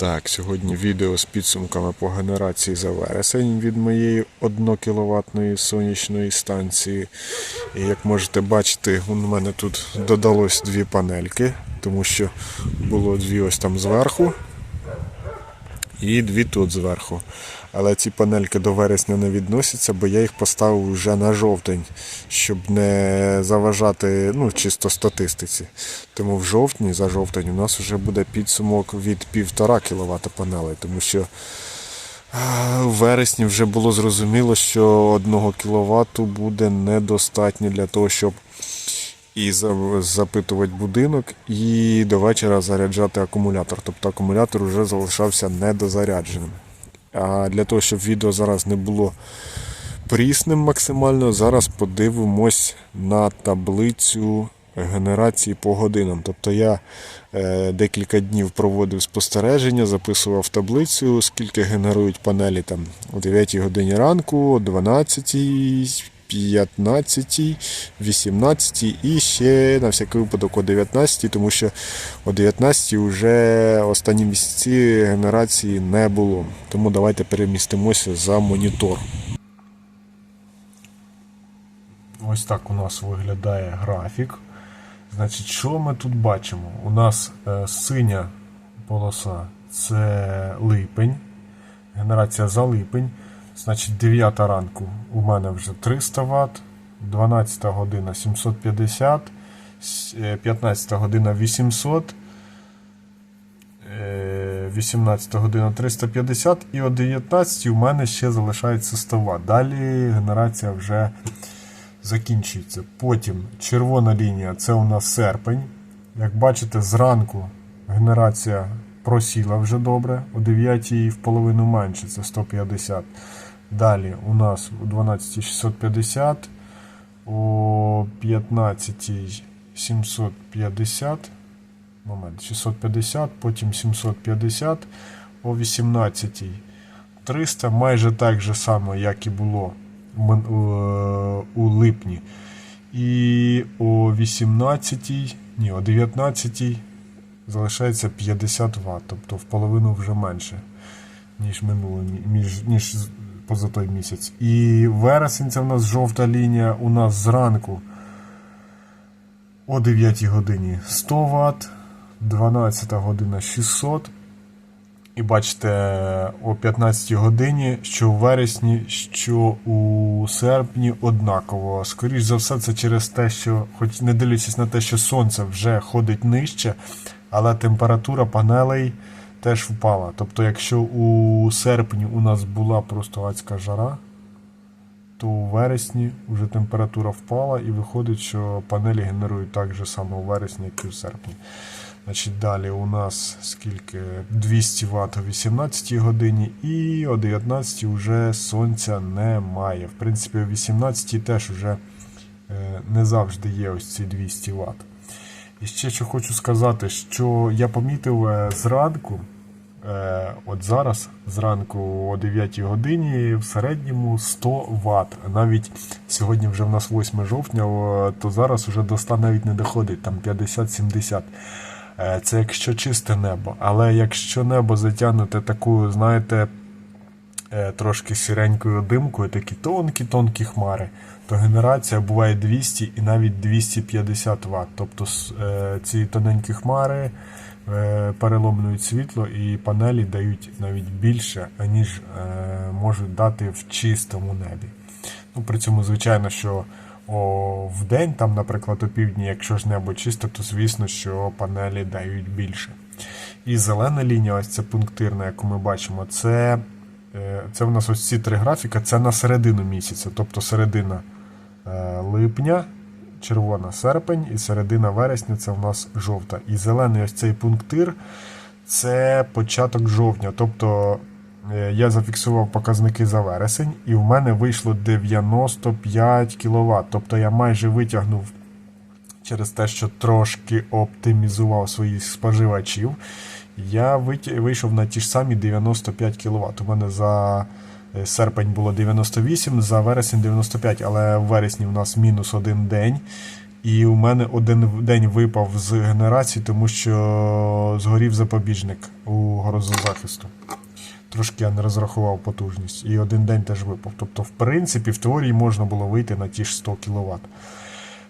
Так, сьогодні відео з підсумками по генерації за вересень від моєї 1 кВт сонячної станції. І як можете бачити, у мене тут додалось дві панельки, тому що було дві ось там зверху і дві тут зверху. Але ці панельки до вересня не відносяться, бо я їх поставив вже на жовтень, щоб не заважати ну, чисто статистиці. Тому в жовтні, за жовтень, у нас вже буде підсумок від 1,5 кВт панелей, тому що в вересні вже було зрозуміло, що 1 кВт буде недостатньо для того, щоб і запитувати будинок, і до вечора заряджати акумулятор. Тобто акумулятор вже залишався недозарядженим. А для того, щоб відео зараз не було прісним максимально, зараз подивимось на таблицю генерації по годинам. Тобто я е, декілька днів проводив спостереження, записував таблицю, скільки генерують панелі там о 9 годині ранку, о 12, 15, 18 і ще на всякий випадок о 19, тому що о 19 вже останні місяці генерації не було. Тому давайте перемістимося за монітор. Ось так у нас виглядає графік. Значить, що ми тут бачимо? У нас е, синя полоса це липень. Генерація за липень. Значить, 9 ранку у мене вже 300 Вт, 12 година 750, е, 15 година 800, е, 18 година 350 і о 19 у мене ще залишається 100 Вт. Далі генерація вже закінчується. Потім червона лінія це у нас серпень. Як бачите, зранку генерація просіла вже добре, о 9 в половину менше, це 150. Далі у нас у 12 650, о 15 750, момент, 650, потім 750, о 18 300, майже так же само, як і було е, у липні. І о 18, ні, о 19 залишається 50 Вт, тобто в половину вже менше, ніж минуло, ніж, ніж поза той місяць. І вересень це в нас жовта лінія. У нас зранку о 9 годині 100 Вт, 12 година 600. І бачите, о 15 годині, що у вересні, що у серпні однаково. Скоріше за все, це через те, що, хоч не дивлячись на те, що сонце вже ходить нижче, але температура панелей теж впала. Тобто, якщо у серпні у нас була просто адська жара, то у вересні вже температура впала і виходить, що панелі генерують так же само у вересні, як і у серпні. Значить, далі у нас скільки 200 Вт о 18 годині, і о 19 вже сонця немає. В принципі, о 18 теж вже е, не завжди є ось ці 200 Вт. І ще що хочу сказати, що я помітив е, зранку, е, от зараз, зранку о 9 годині, в середньому 100 Вт. Навіть сьогодні вже в нас 8 жовтня, то зараз вже до 100 навіть не доходить, там 50-70. Е, Це якщо чисте небо. Але якщо небо затягнуте такою, знаєте, трошки сіренькою димкою, такі тонкі-тонкі хмари, то генерація буває 200 і навіть 250 Вт. Тобто е, ці тоненькі хмари е, переломлюють світло і панелі дають навіть більше, аніж е, можуть дати в чистому небі. Ну, при цьому, звичайно, що о, в день, там, наприклад, у півдні, якщо ж небо чисте, то звісно, що панелі дають більше. І зелена лінія, ось ця пунктирна, яку ми бачимо, це, е, це в нас ось ці три графіка, це на середину місяця, тобто середина е, липня, червона серпень, і середина вересня це в нас жовта. І зелений ось цей пунктир це початок жовтня. Тобто е, я зафіксував показники за вересень, і в мене вийшло 95 кВт. Тобто я майже витягнув через те, що трошки оптимізував своїх споживачів. Я вийшов на ті ж самі 95 кВт. У мене за е, серпень було 98, за вересень 95, але в вересні у нас мінус один день. І у мене один день випав з генерації, тому що згорів запобіжник у грозозахисту. Трошки я не розрахував потужність. І один день теж випав. Тобто, в принципі, в теорії можна було вийти на ті ж 100 кВт.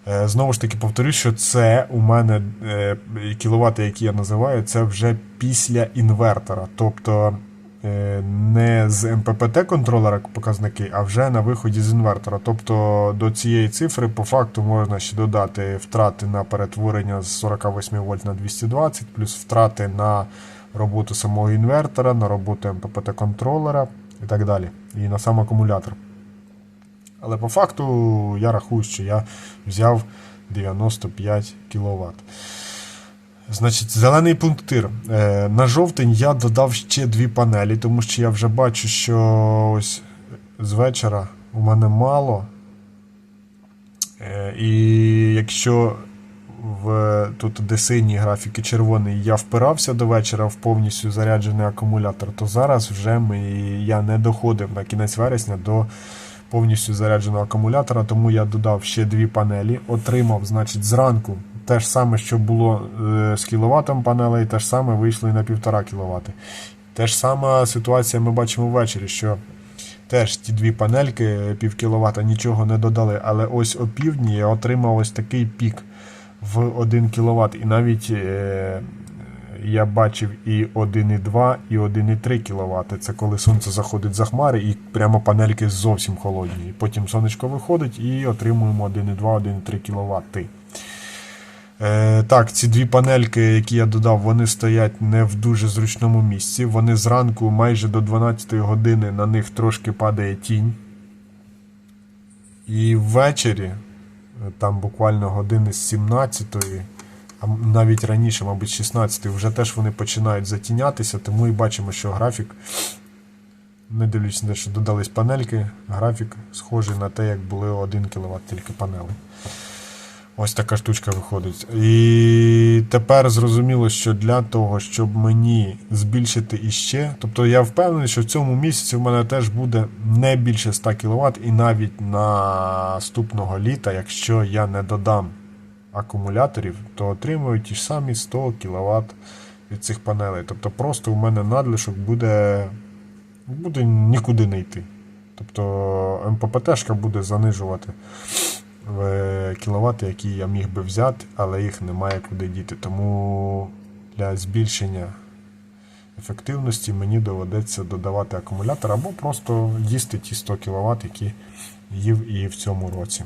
Е, Знову ж таки, повторюсь, що це у мене е, кіловати, які я називаю, це вже після інвертора. Тобто е, не з МППТ контролера показники, а вже на виході з інвертора. Тобто до цієї цифри по факту можна ще додати втрати на перетворення з 48 вольт на 220, плюс втрати на роботу самого інвертора, на роботу МППТ контролера і так далі. І на сам акумулятор. Але по факту я рахую, що я взяв 95 кВт. Значить, зелений пунктир. Е, на жовтень я додав ще дві панелі, тому що я вже бачу, що ось з вечора у мене мало. Е, і якщо в тут де синій графік і червоний я впирався до вечора в повністю заряджений акумулятор, то зараз вже ми, я не доходив на кінець вересня до повністю зарядженого акумулятора, тому я додав ще дві панелі, отримав, значить, зранку те ж саме, що було е, з кіловатом панелей, те ж саме вийшло і на 1,5 кВт. Те ж сама ситуація ми бачимо ввечері, що теж ті дві панельки пів кіловата нічого не додали, але ось о півдні я отримав ось такий пік в 1 кВт. І навіть е, я бачив і 1,2, і 1,3 кВт. Це коли сонце заходить за хмари і прямо панельки зовсім холодні. Потім сонечко виходить і отримуємо 1,2-1,3 кВт. Е, так, ці дві панельки, які я додав, вони стоять не в дуже зручному місці. Вони зранку майже до 12 години на них трошки падає тінь. І ввечері, е, там буквально години з 17 навіть раніше, мабуть, 16 вже теж вони починають затінятися, тому і бачимо, що графік, не дивлячись на те, що додались панельки, графік схожий на те, як були 1 кВт тільки панели. Ось така штучка виходить. І тепер зрозуміло, що для того, щоб мені збільшити іще, тобто я впевнений, що в цьому місяці в мене теж буде не більше 100 кВт, і навіть наступного літа, якщо я не додам акумуляторів, то отримую ті ж самі 100 кВт від цих панелей. Тобто просто у мене надлишок буде, буде нікуди не йти. Тобто МППТшка буде занижувати в кіловати, які я міг би взяти, але їх немає куди діти. Тому для збільшення ефективності мені доведеться додавати акумулятор або просто їсти ті 100 кВт, які їв і в цьому році.